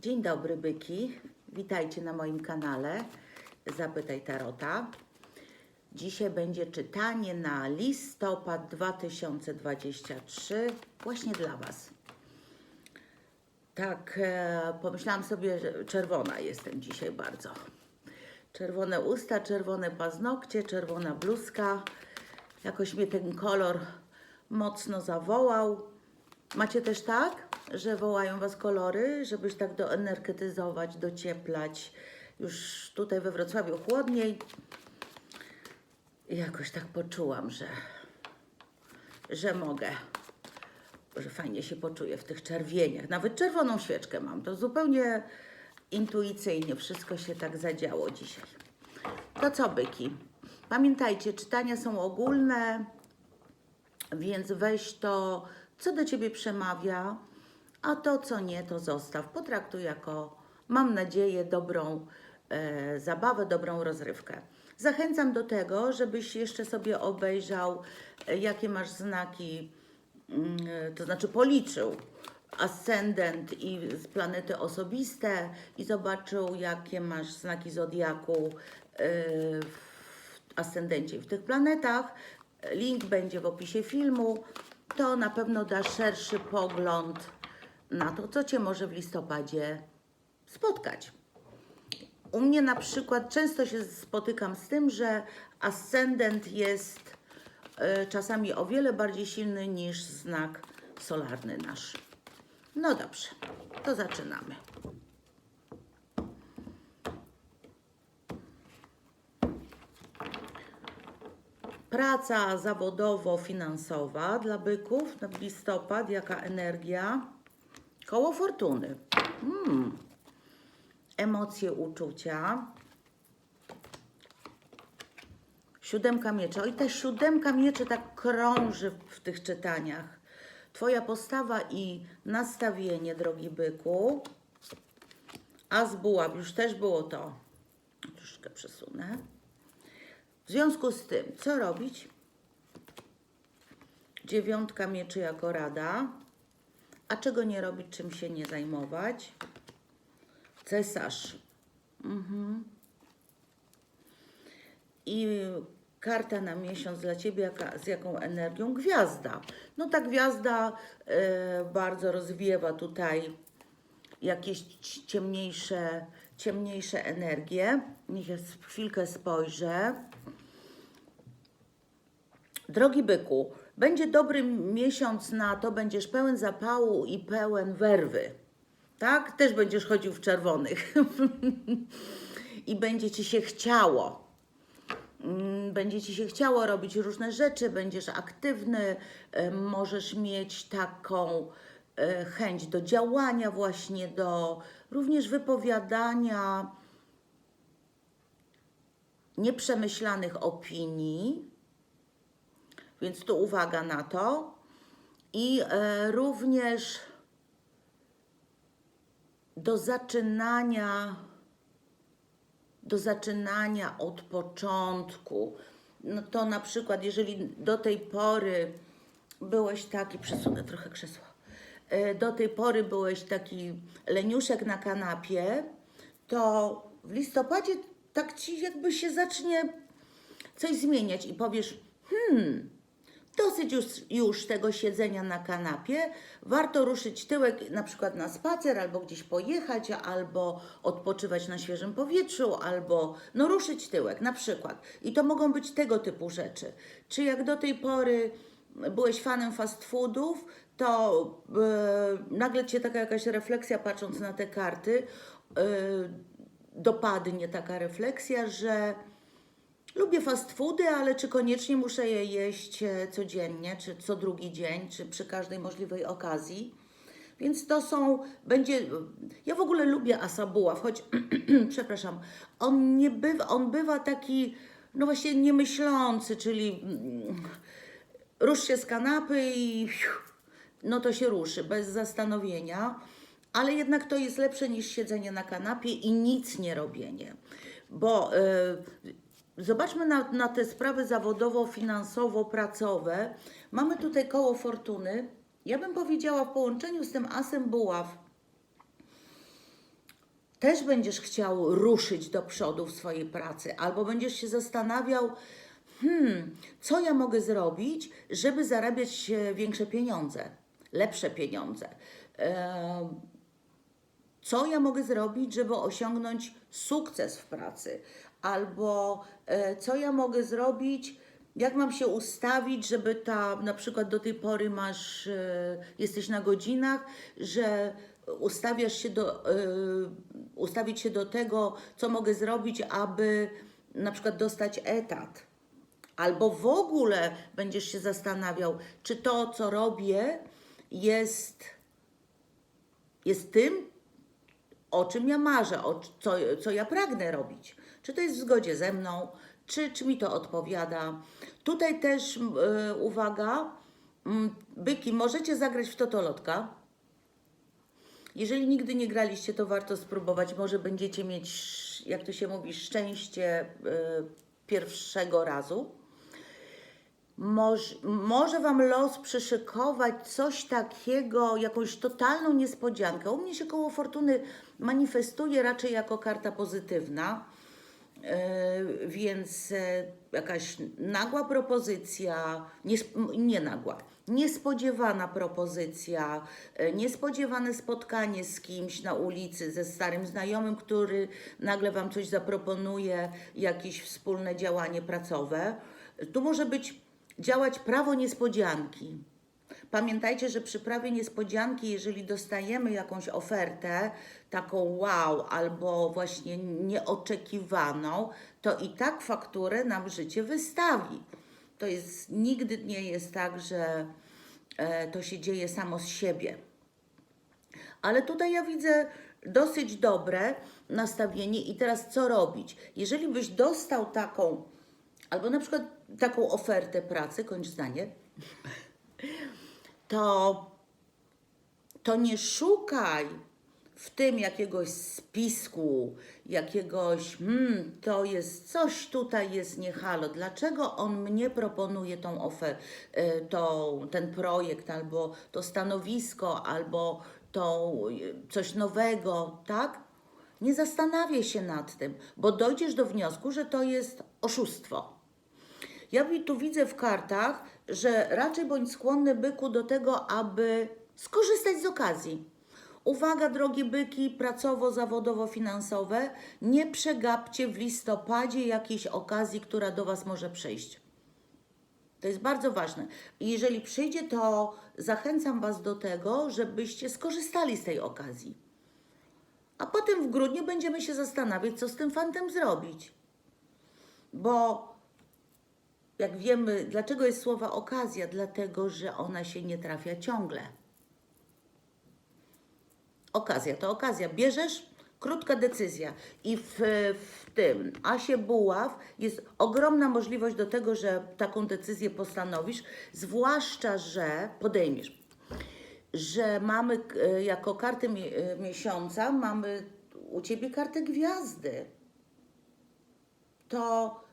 Dzień dobry, byki. Witajcie na moim kanale Zapytaj Tarota. Dzisiaj będzie czytanie na listopad 2023 właśnie dla Was. Tak, e, pomyślałam sobie, że czerwona jestem dzisiaj bardzo. Czerwone usta, czerwone paznokcie, czerwona bluzka. Jakoś mnie ten kolor mocno zawołał. Macie też tak, że wołają Was kolory, żebyś tak doenergetyzować, docieplać. Już tutaj we Wrocławiu chłodniej. I jakoś tak poczułam, że, że mogę, że fajnie się poczuję w tych czerwieniach. Nawet czerwoną świeczkę mam. To zupełnie intuicyjnie wszystko się tak zadziało dzisiaj. To co, byki? Pamiętajcie, czytania są ogólne, więc weź to, co do ciebie przemawia, a to, co nie, to zostaw. Potraktuj jako, mam nadzieję, dobrą e, zabawę, dobrą rozrywkę. Zachęcam do tego, żebyś jeszcze sobie obejrzał, e, jakie masz znaki, e, to znaczy policzył ascendent i planety osobiste i zobaczył, jakie masz znaki zodiaku e, w ascendencie i w tych planetach. Link będzie w opisie filmu. To na pewno da szerszy pogląd na to, co Cię może w listopadzie spotkać. U mnie na przykład często się spotykam z tym, że ascendent jest e, czasami o wiele bardziej silny niż znak solarny nasz. No dobrze, to zaczynamy. Praca zawodowo-finansowa dla byków na listopad, jaka energia? Koło fortuny. Hmm. Emocje, uczucia. Siódemka mieczy. Oj, ta siódemka mieczy tak krąży w tych czytaniach. Twoja postawa i nastawienie, drogi byku. A z buław, już też było to. Troszeczkę przesunę. W związku z tym, co robić? Dziewiątka mieczy jako rada. A czego nie robić, czym się nie zajmować? Cesarz. Mhm. I karta na miesiąc dla Ciebie, jaka, z jaką energią? Gwiazda. No ta gwiazda e, bardzo rozwiewa tutaj jakieś ci- ciemniejsze, ciemniejsze energie. Niech chwilkę spojrzę. Drogi byku, będzie dobry miesiąc na to, będziesz pełen zapału i pełen werwy. Tak? Też będziesz chodził w czerwonych. I będzie ci się chciało. Mm, Będzie ci się chciało robić różne rzeczy, będziesz aktywny, e, możesz mieć taką e, chęć do działania, właśnie do również wypowiadania nieprzemyślanych opinii. Więc tu uwaga na to. I e, również do zaczynania, do zaczynania od początku. No to na przykład, jeżeli do tej pory byłeś taki, przesunę trochę krzesło, E, do tej pory byłeś taki leniuszek na kanapie, to w listopadzie tak ci jakby się zacznie coś zmieniać i powiesz, hmm, dosyć już, już tego siedzenia na kanapie, warto ruszyć tyłek na przykład na spacer, albo gdzieś pojechać, albo odpoczywać na świeżym powietrzu, albo no ruszyć tyłek na przykład. I to mogą być tego typu rzeczy. Czy jak do tej pory byłeś fanem fast foodów, to e, nagle cię taka jakaś refleksja patrząc na te karty, e, dopadnie taka refleksja, że Lubię fast foody, ale czy koniecznie muszę je jeść e, codziennie, czy co drugi dzień, czy przy każdej możliwej okazji? Więc to są, będzie, ja w ogóle lubię asabuław, choć, przepraszam, on nie bywa, on bywa taki, no właśnie niemyślący, czyli mm, rusz się z kanapy i no to się ruszy, bez zastanowienia, ale jednak to jest lepsze niż siedzenie na kanapie i nic nie robienie, bo y, zobaczmy na, na te sprawy zawodowo-finansowo-pracowe. Mamy tutaj koło fortuny. Ja bym powiedziała w połączeniu z tym asem buław, też będziesz chciał ruszyć do przodu w swojej pracy, albo będziesz się zastanawiał, hmm, co ja mogę zrobić, żeby zarabiać e, większe pieniądze, lepsze pieniądze. Em, co ja mogę zrobić, żeby osiągnąć sukces w pracy, albo e, co ja mogę zrobić, jak mam się ustawić, żeby ta, na przykład do tej pory masz, e, jesteś na godzinach, że ustawiasz się do, e, ustawić się do tego, co mogę zrobić, aby na przykład dostać etat. Albo w ogóle będziesz się zastanawiał, czy to, co robię, jest, jest tym, o czym ja marzę, o co, co ja pragnę robić. Czy to jest w zgodzie ze mną, czy, czy mi to odpowiada. Tutaj też e, uwaga, byki, możecie zagrać w totolotka. Jeżeli nigdy nie graliście, to warto spróbować. Może będziecie mieć, jak to się mówi, szczęście e, pierwszego razu. Może, może Wam los przyszykować coś takiego, jakąś totalną niespodziankę. U mnie się koło fortuny manifestuje raczej jako karta pozytywna, więc e, jakaś nagła propozycja, niesp- nie nagła, niespodziewana propozycja, e, niespodziewane spotkanie z kimś na ulicy, ze starym znajomym, który nagle Wam coś zaproponuje, jakieś wspólne działanie pracowe. Tu może być działać prawo niespodzianki. Pamiętajcie, że przy prawie niespodzianki, jeżeli dostajemy jakąś ofertę, taką wow, albo właśnie nieoczekiwaną, to i tak fakturę nam życie wystawi. To jest, nigdy nie jest tak, że e, to się dzieje samo z siebie. Ale tutaj ja widzę dosyć dobre nastawienie i teraz co robić? Jeżeli byś dostał taką, albo na przykład taką ofertę pracy, kończ zdanie, to, to nie szukaj w tym jakiegoś spisku, jakiegoś, hmm, to jest coś tutaj jest nie halo. Dlaczego on mnie proponuje tą ofertę, tą, ten projekt, albo to stanowisko, albo to y, coś nowego, tak? Nie zastanawiaj się nad tym, bo dojdziesz do wniosku, że to jest oszustwo. Ja tu widzę w kartach, że raczej bądź skłonny byku do tego, aby skorzystać z okazji. Uwaga, drogie byki, pracowo, zawodowo, finansowe, nie przegapcie w listopadzie jakiejś okazji, która do Was może przyjść. To jest bardzo ważne. Jeżeli przyjdzie, to zachęcam Was do tego, żebyście skorzystali z tej okazji. A potem w grudniu będziemy się zastanawiać, co z tym fantem zrobić. Bo jak wiemy, dlaczego jest słowa okazja? Dlatego, że ona się nie trafia ciągle. Okazja to okazja. Bierzesz, krótka decyzja. I w, w tym Asie Buław jest ogromna możliwość do tego, że taką decyzję postanowisz, zwłaszcza, że podejmiesz. Że mamy e, jako kartę e, miesiąca, mamy u Ciebie kartę gwiazdy. To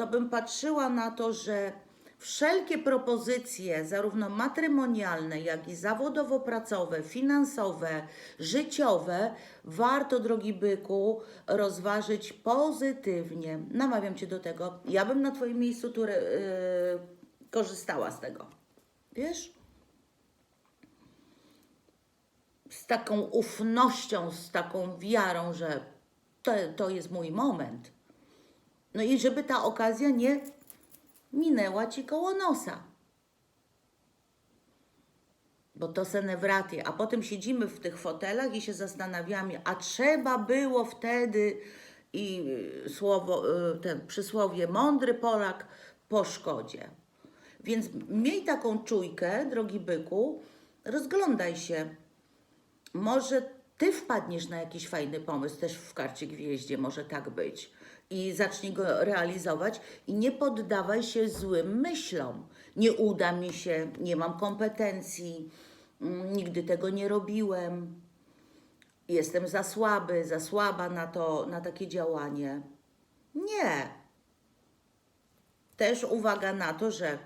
to bym patrzyła na to, że wszelkie propozycje, zarówno matrymonialne, jak i zawodowo-pracowe, finansowe, życiowe, warto, drogi byku, rozważyć pozytywnie. Namawiam Cię do tego. Ja bym na Twoim miejscu tu, yy, korzystała z tego. Wiesz? Z taką ufnością, z taką wiarą, że to, to jest mój moment. No i żeby ta okazja nie minęła ci koło nosa. Bo to senewraty, a potem siedzimy w tych fotelach i się zastanawiamy, a trzeba było wtedy i y, słowo, y, ten przysłowie mądry Polak po szkodzie. Więc miej taką czujkę, drogi byku, rozglądaj się, może ty wpadniesz na jakiś fajny pomysł, też w karcie gwieździe może tak być. I zacznij go realizować i nie poddawaj się złym myślom. Nie uda mi się, nie mam kompetencji, mm, nigdy tego nie robiłem, jestem za słaby, za słaba na to, na takie działanie. Nie. Też uwaga na to, że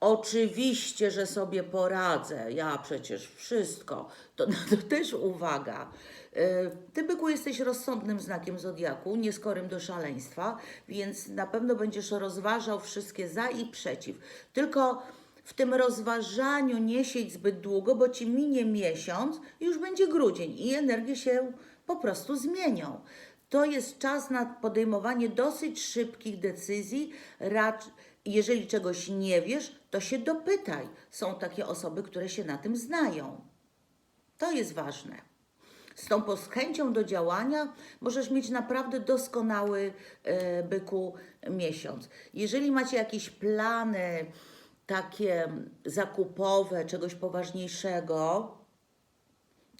Oczywiście, że sobie poradzę. Ja przecież wszystko. To, to też uwaga. E, Ty, byku, jesteś rozsądnym znakiem zodiaku, nieskorym do szaleństwa, więc na pewno będziesz rozważał wszystkie za i przeciw. Tylko w tym rozważaniu nie siedź zbyt długo, bo ci minie miesiąc już będzie grudzień i energie się po prostu zmienią. To jest czas na podejmowanie dosyć szybkich decyzji. Jeżeli czegoś nie wiesz, to się dopytaj. Są takie osoby, które się na tym znają. To jest ważne. Z tą chęcią do działania możesz mieć naprawdę doskonały e, byku miesiąc. Jeżeli macie jakieś plany takie zakupowe, czegoś poważniejszego,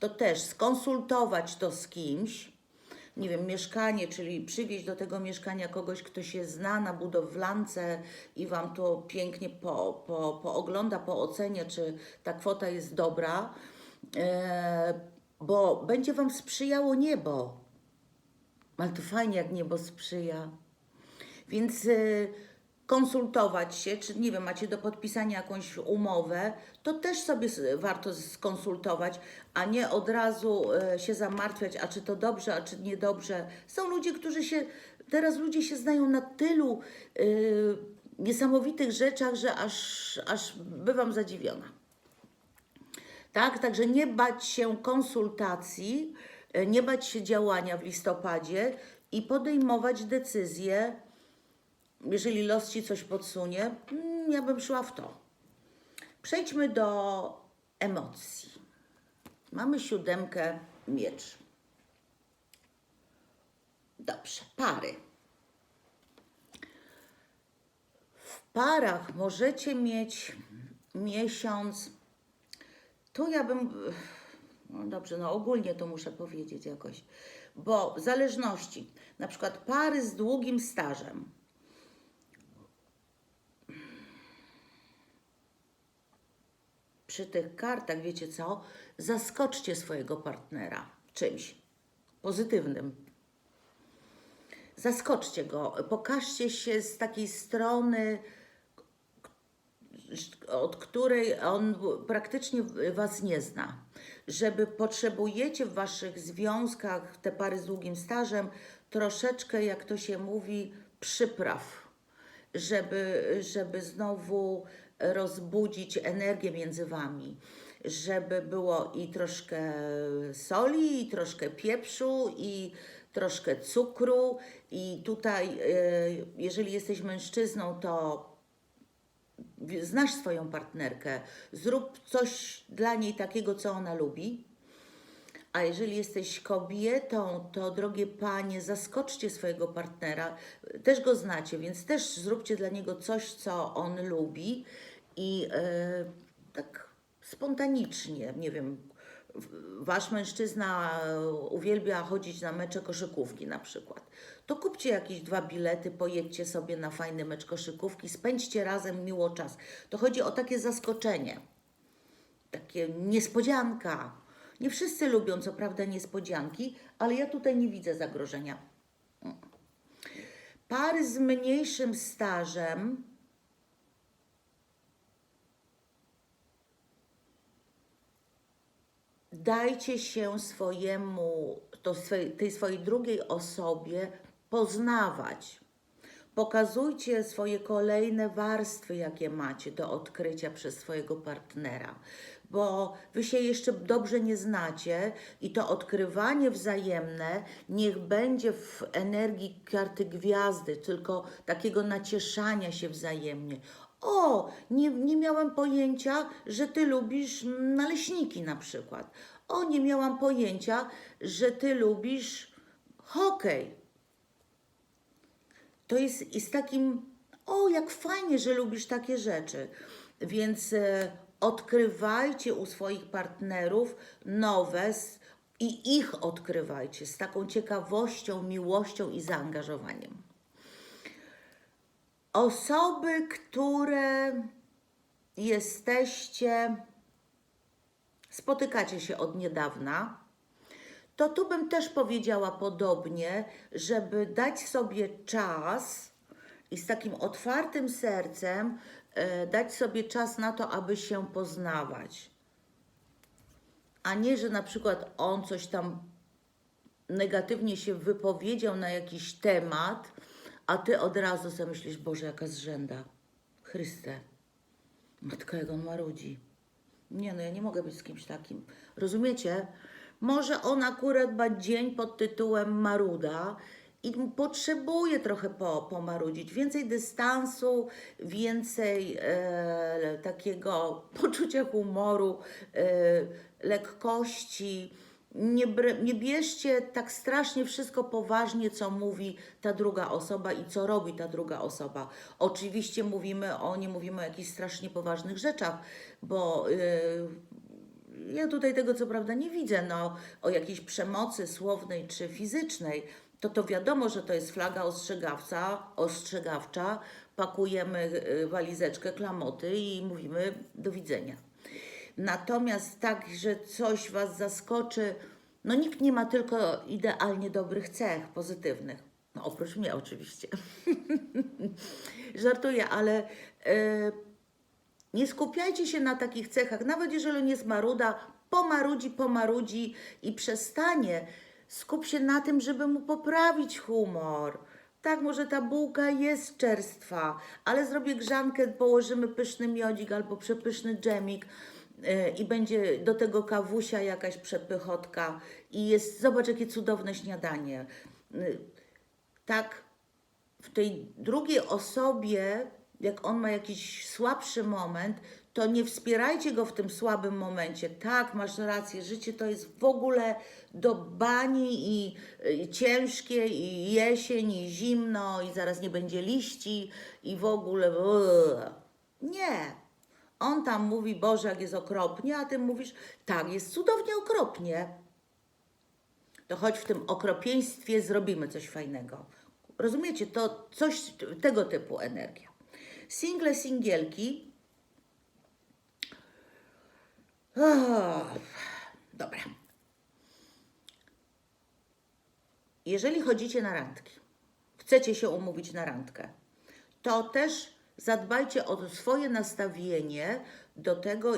to też skonsultować to z kimś. Nie wiem, mieszkanie, czyli przywieźć do tego mieszkania kogoś, kto się zna na budowlance i Wam to pięknie po, po, poogląda, poocenia, czy ta kwota jest dobra, e, bo będzie Wam sprzyjało niebo. Ale to fajnie, jak niebo sprzyja. Więc y, konsultować się, czy nie wiem, macie do podpisania jakąś umowę, to też sobie warto skonsultować, a nie od razu y, się zamartwiać, a czy to dobrze, a czy niedobrze. Są ludzie, którzy się, teraz ludzie się znają na tylu y, niesamowitych rzeczach, że aż, aż bywam zadziwiona. Tak, także nie bać się konsultacji, e, nie bać się działania w listopadzie i podejmować decyzje, jeżeli los ci coś podsunie, mm, ja bym szła w to. Przejdźmy do emocji. Mamy siódemkę miecz. Dobrze, pary. W parach możecie mieć miesiąc tu ja bym. No dobrze, no ogólnie to muszę powiedzieć jakoś. Bo w zależności, na przykład pary z długim stażem. Przy tych kartach, wiecie co? Zaskoczcie swojego partnera czymś pozytywnym. Zaskoczcie go, pokażcie się z takiej strony, od której on praktycznie Was nie zna. Żeby potrzebujecie w Waszych związkach, te pary z długim stażem, troszeczkę, jak to się mówi, przypraw, żeby, żeby znowu rozbudzić energię między Wami. Żeby było i troszkę soli, i troszkę pieprzu, i troszkę cukru. I tutaj, y, jeżeli jesteś mężczyzną, to znasz swoją partnerkę, zrób coś dla niej takiego, co ona lubi. A jeżeli jesteś kobietą, to drogie panie, zaskoczcie swojego partnera. Też go znacie, więc też zróbcie dla niego coś, co on lubi i e, tak spontanicznie, nie wiem, wasz mężczyzna uwielbia chodzić na mecze koszykówki na przykład, to kupcie jakieś dwa bilety, pojedźcie sobie na fajny mecz koszykówki, spędźcie razem miło czas. To chodzi o takie zaskoczenie, takie niespodzianka. Nie wszyscy lubią, co prawda, niespodzianki, ale ja tutaj nie widzę zagrożenia. Pary z mniejszym stażem dajcie się swojemu, to swej, tej swojej drugiej osobie poznawać. Pokazujcie swoje kolejne warstwy, jakie macie do odkrycia przez swojego partnera, bo wy się jeszcze dobrze nie znacie i to odkrywanie wzajemne niech będzie w energii karty gwiazdy, tylko takiego nacieszania się wzajemnie. O, nie, nie miałam pojęcia, że ty lubisz naleśniki na przykład. O, nie miałam pojęcia, że ty lubisz hokej. To jest i z takim, o, jak fajnie, że lubisz takie rzeczy. Więc e, odkrywajcie u swoich partnerów nowe i ich odkrywajcie z taką ciekawością, miłością i zaangażowaniem. Osoby, które jesteście, spotykacie się od niedawna, to tu bym też powiedziała podobnie, żeby dać sobie czas i z takim otwartym sercem e, dać sobie czas na to, aby się poznawać. A nie, że na przykład on coś tam negatywnie się wypowiedział na jakiś temat, a ty od razu sobie myślisz, Boże, jaka zrzęda. Chryste, matko, jak on marudzi. Nie no, ja nie mogę być z kimś takim. Rozumiecie? Może on akurat ma dzień pod tytułem Maruda i potrzebuje trochę po, pomarudzić. Więcej dystansu, więcej e, takiego poczucia humoru, e, lekkości. Nie, nie bierzcie tak strasznie wszystko poważnie, co mówi ta druga osoba i co robi ta druga osoba. Oczywiście mówimy o, nie mówimy o jakichś strasznie poważnych rzeczach, bo yy, ja tutaj tego co prawda nie widzę, no, o jakiejś przemocy słownej czy fizycznej, to to wiadomo, że to jest flaga ostrzegawca, ostrzegawcza, pakujemy y, walizeczkę, klamoty i mówimy do widzenia. Natomiast tak, że coś Was zaskoczy, no nikt nie ma tylko idealnie dobrych cech, pozytywnych. No oprócz mnie oczywiście. Żartuję, ale e, nie skupiajcie się na takich cechach, nawet jeżeli on jest maruda, pomarudzi, pomarudzi i przestanie. Skup się na tym, żeby mu poprawić humor. Tak, może ta bułka jest czerstwa, ale zrobię grzankę, położymy pyszny miodzik albo przepyszny dżemik i będzie do tego kawusia jakaś przepychotka i jest, zobacz jakie cudowne śniadanie. Yy, tak, w tej drugiej osobie, jak on ma jakiś słabszy moment, to nie wspierajcie go w tym słabym momencie. Tak, masz rację, życie to jest w ogóle do bani i, i ciężkie, i jesień, i zimno, i zaraz nie będzie liści, i w ogóle. Nie. On tam mówi, Boże, jak jest okropnie, a ty mówisz, tak, jest cudownie okropnie to choć w tym okropieństwie zrobimy coś fajnego. Rozumiecie? To coś tego typu energia. Single, singielki. O, dobra. Jeżeli chodzicie na randki, chcecie się umówić na randkę, to też zadbajcie o swoje nastawienie do tego,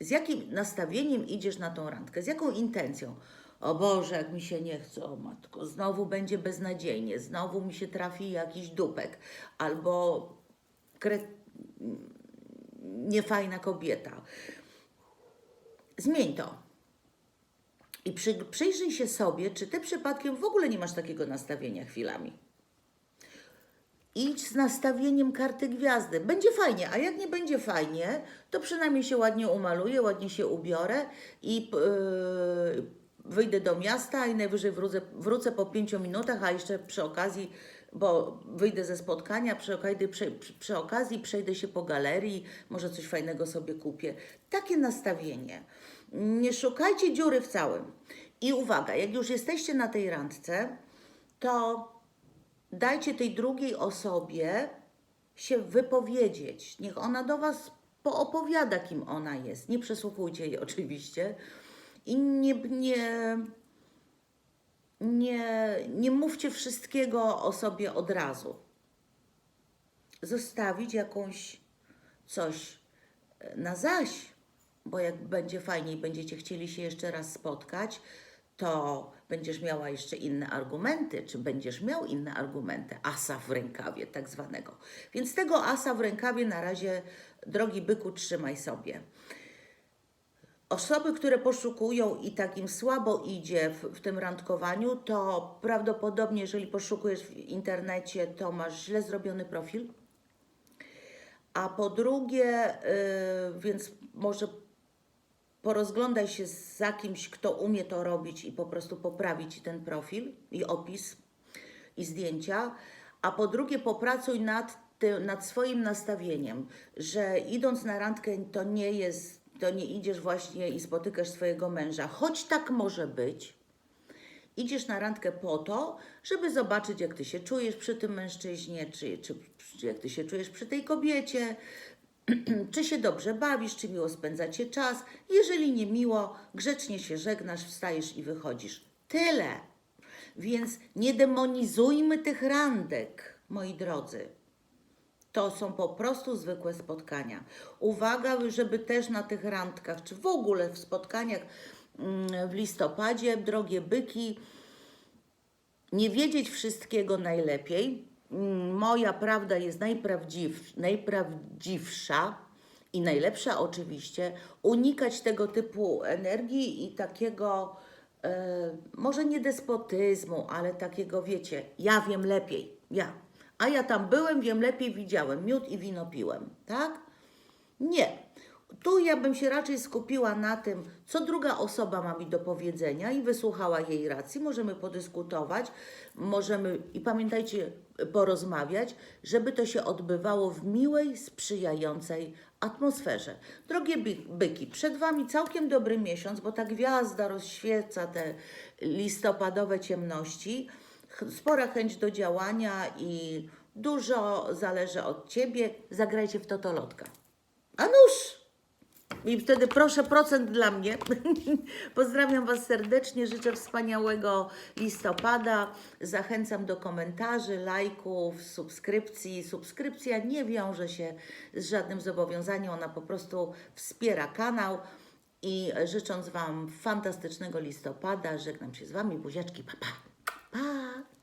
z jakim nastawieniem idziesz na tą randkę, z jaką intencją. O Boże, jak mi się nie chce, o matko, znowu będzie beznadziejnie, znowu mi się trafi jakiś dupek, albo kre... niefajna kobieta. Zmień to. I przy, przyjrzyj się sobie, czy ty przypadkiem w ogóle nie masz takiego nastawienia chwilami. Idź z nastawieniem karty gwiazdy. Będzie fajnie, a jak nie będzie fajnie, to przynajmniej się ładnie umaluję, ładnie się ubiorę i yy, wyjdę do miasta i najwyżej wrócę, wrócę po pięciu minutach, a jeszcze przy okazji, bo wyjdę ze spotkania, przy okazji, przy, przy, okazji przejdę się po galerii, może coś fajnego sobie kupię. Takie nastawienie. Nie szukajcie dziury w całym. I uwaga, jak już jesteście na tej randce, to dajcie tej drugiej osobie się wypowiedzieć. Niech ona do Was poopowiada, kim ona jest. Nie przesłuchujcie jej oczywiście. I nie, nie, nie, nie mówcie wszystkiego o sobie od razu. Zostawić jakąś coś na zaś, bo jak będzie fajnie i będziecie chcieli się jeszcze raz spotkać, to będziesz miała jeszcze inne argumenty, czy będziesz miał inne argumenty, asa w rękawie tak zwanego. Więc tego asa w rękawie na razie, drogi byku, trzymaj sobie. Osoby, które poszukują i takim słabo idzie w, w tym randkowaniu, to prawdopodobnie, jeżeli poszukujesz w internecie, to masz źle zrobiony profil. A po drugie, yy, więc może porozglądaj się za kimś, kto umie to robić i po prostu poprawi ci ten profil i opis i zdjęcia. A po drugie, popracuj nad, ty, nad swoim nastawieniem, że idąc na randkę to nie jest, to nie idziesz właśnie i spotykasz swojego męża, choć tak może być. Idziesz na randkę po to, żeby zobaczyć, jak ty się czujesz przy tym mężczyźnie, czy, czy, czy jak ty się czujesz przy tej kobiecie, czy się dobrze bawisz, czy miło spędzacie czas. Jeżeli nie miło, grzecznie się żegnasz, wstajesz i wychodzisz. Tyle. Więc nie demonizujmy tych randek, moi drodzy. To są po prostu zwykłe spotkania. Uwaga, żeby też na tych randkach, czy w ogóle w spotkaniach mm, w listopadzie, drogie byki, nie wiedzieć wszystkiego najlepiej. Mm, Moja prawda jest najprawdziw, najprawdziwsza i najlepsza oczywiście. Unikać tego typu energii i takiego, e, może nie despotyzmu, ale takiego, wiecie, ja wiem lepiej, ja. A ja tam byłem, wiem lepiej, widziałem, miód i wino piłem, tak? Nie. Tu ja bym się raczej skupiła na tym, co druga osoba ma mi do powiedzenia i wysłuchała jej racji. Możemy podyskutować, możemy i pamiętajcie, porozmawiać, żeby to się odbywało w miłej, sprzyjającej atmosferze. Drogie by- byki, przed Wami całkiem dobry miesiąc, bo ta gwiazda rozświeca te listopadowe ciemności. Spora chęć do działania i dużo zależy od Ciebie. Zagrajcie w totolotka. A nuż! I wtedy proszę procent dla mnie. Pozdrawiam Was serdecznie, życzę wspaniałego listopada. Zachęcam do komentarzy, lajków, subskrypcji. Subskrypcja nie wiąże się z żadnym zobowiązaniem, ona po prostu wspiera kanał. I życząc Wam fantastycznego listopada, żegnam się z Wami, buziaczki, papa. Pa.